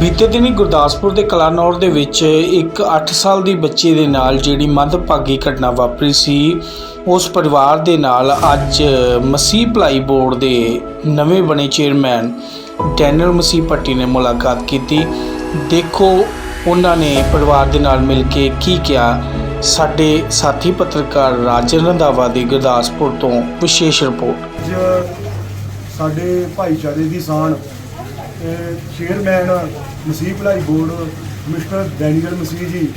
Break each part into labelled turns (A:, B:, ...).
A: ਬੀਤੇ ਦਿਨੀ ਗੁਰਦਾਸਪੁਰ ਦੇ ਕਲਾਨੌਰ ਦੇ ਵਿੱਚ ਇੱਕ 8 ਸਾਲ ਦੀ ਬੱਚੀ ਦੇ ਨਾਲ ਜਿਹੜੀ ਮੰਦਭਾਗੀ ਘਟਨਾ ਵਾਪਰੀ ਸੀ, ਉਸ ਪਰਿਵਾਰ ਦੇ ਨਾਲ ਅੱਜ ਮਸੀਹ ਭਲਾਈ ਬੋਰਡ ਦੇ ਨਵੇਂ ਬਣੇ ਚੇਅਰਮੈਨ ਡੈਨਲ ਮਸੀਹ ਭੱਟੀ ਨੇ ਮੁਲਾਕਾਤ ਕੀਤੀ। ਦੇਖੋ ਉਹਨਾਂ ਨੇ ਪਰਿਵਾਰ ਦੇ ਨਾਲ ਮਿਲ ਕੇ ਕੀ ਕਿਹਾ। ਸਾਡੇ ਸਾਥੀ ਪੱਤਰਕਾਰ ਰਾਜਨ ਰੰਧਾਵਾ ਦੀ ਗੁਰਦਾਸਪੁਰ ਤੋਂ ਵਿਸ਼ੇਸ਼ ਰਿਪੋਰਟ।
B: ਸਾਡੇ ਭਾਈਚਾਰੇ ਦੀ ਸਾਨ ਚੇਅਰਮੈਨ ਮਸੀਹ ਭਲਾਈ ਬੋਰਡ ਮਿਸਟਰ ਡੈਨੀਅਲ ਮਸੀਹ ਜੀ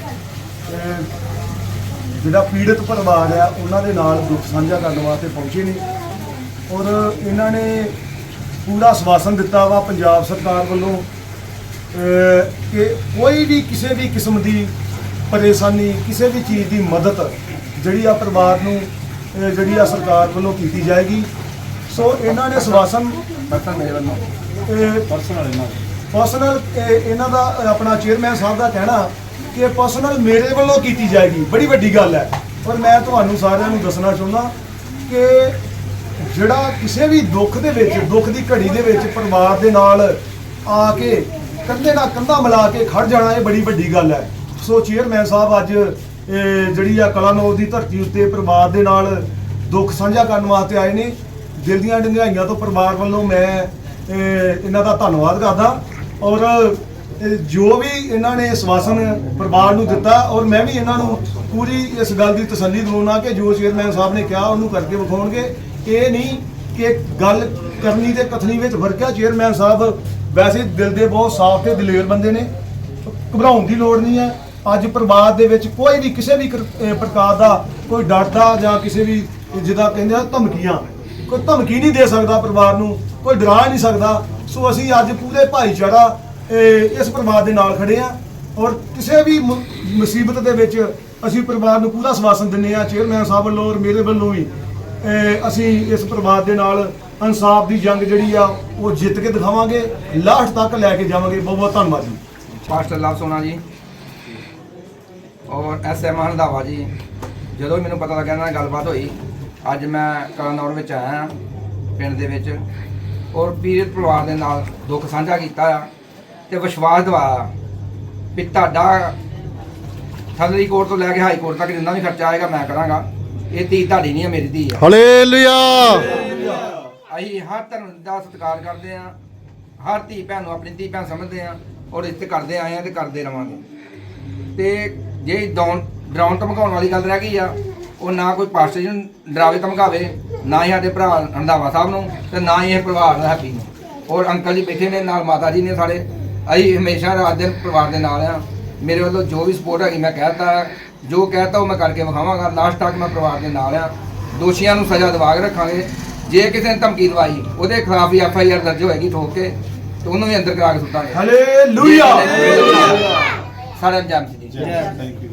B: ਜਿਹੜਾ ਪੀੜਤ ਪਰਿਵਾਰ ਆ ਉਹਨਾਂ ਦੇ ਨਾਲ ਦੁੱਖ ਸਾਂਝਾ ਕਰਨ ਵਾਸਤੇ ਪਹੁੰਚੇ ਨੇ। ਔਰ ਇਹਨਾਂ ਨੇ ਪੂਰਾ ਸਵਾਸਨ ਦਿੱਤਾ ਵਾ ਪੰਜਾਬ ਸਰਕਾਰ ਵੱਲੋਂ। ਕਿ ਕੋਈ ਵੀ ਕਿਸੇ ਵੀ ਕਿਸਮ ਦੀ ਪਰੇਸ਼ਾਨੀ, ਕਿਸੇ ਵੀ ਚੀਜ਼ ਦੀ ਮਦਦ ਜਿਹੜੀ ਆ ਪਰਿਵਾਰ ਨੂੰ ਜਿਹੜੀ ਆ ਸਰਕਾਰ ਵੱਲੋਂ ਕੀਤੀ ਜਾਏਗੀ। ਸੋ ਇਹਨਾਂ ਨੇ ਸਵਾਸਨ
C: ਪਰਸਨ ਮੇਰੇ ਵੱਲੋਂ ਪਰਸਨਲ ਇਹਨਾਂ ਦਾ।
B: ਪਰਸਨਲ ਇਹਨਾਂ ਦਾ, ਆਪਣਾ ਚੇਅਰਮੈਨ ਸਾਹਿਬ ਦਾ ਕਹਿਣਾ ਕਿ ਪਰਸਨਲ ਮੇਰੇ ਵੱਲੋਂ ਕੀਤੀ ਜਾਏਗੀ। ਬੜੀ ਵੱਡੀ ਗੱਲ ਹੈ। ਪਰ ਮੈਂ ਤੁਹਾਨੂੰ ਸਾਰਿਆਂ ਨੂੰ ਦੱਸਣਾ ਚਾਹੁੰਦਾ ਕਿ ਜਿਹੜਾ ਕਿਸੇ ਵੀ ਦੁੱਖ ਦੇ ਵਿੱਚ, ਦੁੱਖ ਦੀ ਘੜੀ ਦੇ ਵਿੱਚ ਪਰਿਵਾਰ ਦੇ ਨਾਲ ਆ ਕੇ ਕੰਧੇ ਨਾਲ ਕੰਧਾ ਮਿਲਾ ਕੇ ਖੜ ਜਾਣਾ, ਇਹ ਬੜੀ ਵੱਡੀ ਗੱਲ ਹੈ। ਸੋ ਚੇਅਰਮੈਨ ਸਾਹਿਬ ਅੱਜ ਜਿਹੜੀ ਆ ਕਲਾਨੌਰ ਦੀ ਧਰਤੀ ਉੱਤੇ ਪਰਿਵਾਰ ਦੇ ਨਾਲ ਦੁੱਖ ਸਾਂਝਾ ਕਰਨ ਵਾਸਤੇ ਆਏ ਨੇ। ਦਿਲ ਦੀਆਂ ਡੰਗਾਈਆਂ ਤੋਂ ਪਰਿਵਾਰ ਵੱਲੋਂ ਮੈਂ ਇਹਨਾਂ ਦਾ ਧੰਨਵਾਦ ਕਰਦਾ। ਔਰ ਜੋ ਵੀ ਇਹਨਾਂ ਨੇ ਸਵਾਸਨ ਪਰਿਵਾਰ ਨੂੰ ਦਿੱਤਾ, ਔਰ ਮੈਂ ਵੀ ਇਹਨਾਂ ਨੂੰ ਪੂਰੀ ਇਸ ਗੱਲ ਦੀ ਤਸੱਲੀ ਦਿਵਾਉਣਾ ਕਿ ਜੋ ਚੇਅਰਮੈਨ ਸਾਹਿਬ ਨੇ ਕਿਹਾ, ਉਹਨੂੰ ਕਰਕੇ ਵਿਖਾਉਣਗੇ। ਇਹ ਨਹੀਂ ਕਿ ਗੱਲ ਕਰਨੀ ਤੇ ਕਥਨੀ ਵਿੱਚ ਫ਼ਰਕ ਹੈ ਚੇਅਰਮੈਨ ਸਾਹਿਬ ਵੈਸੇ ਦਿਲ ਦੇ ਬਹੁਤ ਸਾਫ਼ ਤੇ ਦਲੇਰ ਬੰਦੇ ਨੇ। ਘਬਰਾਉਣ ਦੀ ਲੋੜ ਨਹੀਂ ਹੈ। ਅੱਜ ਪਰਿਵਾਰ ਦੇ ਵਿੱਚ ਕੋਈ ਵੀ, ਕਿਸੇ ਵੀ ਪ੍ਰਕਾਰ ਦਾ ਕੋਈ ਡਰ ਦਾ ਜਾਂ ਕਿਸੇ ਵੀ ਜਿਹਦਾ ਕਹਿੰਦੇ ਆ ਧਮਕੀਆਂ, ਕੋਈ ਧਮਕੀ ਨਹੀਂ ਦੇ ਸਕਦਾ ਪਰਿਵਾਰ ਨੂੰ। ਕੋਈ ਡਰਾ ਨਹੀਂ ਸਕਦਾ। ਸੋ ਅਸੀਂ ਅੱਜ ਪੂਰੇ ਭਾਈਚਾਰਾ ਇਸ ਪਰਿਵਾਰ ਦੇ ਨਾਲ ਖੜੇ ਆ। ਔਰ ਕਿਸੇ ਵੀ ਮੁਸੀਬਤ ਦੇ ਵਿੱਚ ਅਸੀਂ ਪਰਿਵਾਰ ਨੂੰ ਪੂਰਾ ਸਵਾਸਨ ਦਿੰਦੇ ਆ। ਚੇਅਰਮੈਨ ਸਾਹਿਬ ਵੱਲੋਂ ਔਰ ਮੇਰੇ ਵੱਲੋਂ ਵੀ ਅਸੀਂ ਇਸ ਪਰਿਵਾਰ ਦੇ ਨਾਲ ਇਨਸਾਫ ਦੀ ਜੰਗ ਜਿਹੜੀ ਆ, ਉਹ ਜਿੱਤ ਕੇ ਦਿਖਾਵਾਂਗੇ। ਲਾਸਟ ਤੱਕ ਲੈ ਕੇ ਜਾਵਾਂਗੇ। ਬਹੁਤ ਬਹੁਤ ਧੰਨਵਾਦ ਜੀ।
C: ਪਾਸਟਰ ਲਵ ਸੋਨਾ ਜੀ। ਔਰ ਐਸ ਐਮ ਹੰਦਾਵਾ ਜੀ, ਜਦੋਂ ਮੈਨੂੰ ਪਤਾ ਲੱਗਾ ਇਹਨਾਂ ਨਾਲ ਗੱਲਬਾਤ ਹੋਈ, ਅੱਜ ਮੈਂ ਕਲਾਨੌਰ ਵਿੱਚ ਆਇਆ ਪਿੰਡ ਦੇ ਵਿੱਚ। ਔਰ ਪੀੜਤ ਪਰਿਵਾਰ ਦੇ ਨਾਲ ਦੁੱਖ ਸਾਂਝਾ ਕੀਤਾ ਆ ਤੇ ਵਿਸ਼ਵਾਸ ਦਿਵਾਇਆ ਵੀ ਤੁਹਾਡਾ ਥੱਲੜੀ ਕੋਰਟ ਤੋਂ ਲੈ ਕੇ ਹਾਈ ਕੋਰਟ ਤੱਕ ਜਿੰਨਾ ਵੀ ਖਰਚਾ ਆਏਗਾ ਮੈਂ ਕਰਾਂਗਾ। ਇਹ ਧੀ ਤੁਹਾਡੀ ਨਹੀਂ ਹੈ ਮੇਰੀ ਧੀ ਆ।
D: ਹਾਲੇਲੂਇਆ।
C: ਅਸੀਂ ਹਰ ਧਰਮ ਦਾ ਸਤਿਕਾਰ ਕਰਦੇ ਆ ਹਰ ਧੀ ਭੈਣ ਨੂੰ ਆਪਣੀ ਧੀ ਭੈਣ ਸਮਝਦੇ ਆ ਔਰ ਇੱਜ਼ਤ ਕਰਦੇ ਆਏ ਆ ਤੇ ਕਰਦੇ ਰਵਾਂਗੇ। ਤੇ ਜੇ ਡਾਉਨ ਡਰਾਉਣ ਧਮਕਾਉਣ ਵਾਲੀ ਗੱਲ ਰਹਿ ਗਈ ਆ ਉਹ ਨਾ ਕੋਈ ਪਾਸਟਰ ਜੀ ਨੂੰ ਡਰਾਵੇ ਧਮਕਾਵੇ ਨਾ ਹੀ ਸਾਡੇ ਭਰਾ ਰੰਧਾਵਾ ਸਾਹਿਬ ਨੂੰ ਤੇ ਨਾ ਹੀ ਇਹ ਪਰਿਵਾਰ ਦਾ ਹੈਪੀ ਨੂੰ। ਔਰ ਅੰਕਲ ਜੀ ਬੈਠੇ ਨੇ ਨਾਲ ਮਾਤਾ ਜੀ ਨੇ ਸਾਡੇ। ਅਸੀਂ ਹਮੇਸ਼ਾ ਰਾਤ ਦਿਨ ਪਰਿਵਾਰ ਦੇ ਨਾਲ ਆ। ਮੇਰੇ ਵੱਲੋਂ ਜੋ ਵੀ ਸਪੋਰਟ ਹੈਗੀ ਮੈਂ ਕਹਿਤਾ ਜੋ ਕਹਿਤਾ ਉਹ ਮੈਂ ਕਰਕੇ ਵਿਖਾਵਾਂਗਾ। ਲਾਸਟ ਤੱਕ ਮੈਂ ਪਰਿਵਾਰ ਦੇ ਨਾਲ ਆ। ਦੋਸ਼ੀਆਂ ਨੂੰ ਸਜ਼ਾ ਦਿਵਾ ਕੇ ਰੱਖਾਂਗੇ। ਜੇ ਕਿਸੇ ਨੇ ਧਮਕੀ ਦਵਾਈ ਉਹਦੇ ਖਿਲਾਫ ਵੀ ਐਫ ਆਈ ਆਰ ਦਰਜ ਹੋਏਗੀ ਠੋਕ ਕੇ ਤੇ ਉਹਨੂੰ ਵੀ ਅੰਦਰ ਕਰਾ ਕੇ ਸੁੱਟਾਂਗੇ।
B: ਹਾਲੇਲੂਇਆ
C: ਸਾਡਾ ਜਮ ਜੀ।
B: Thank you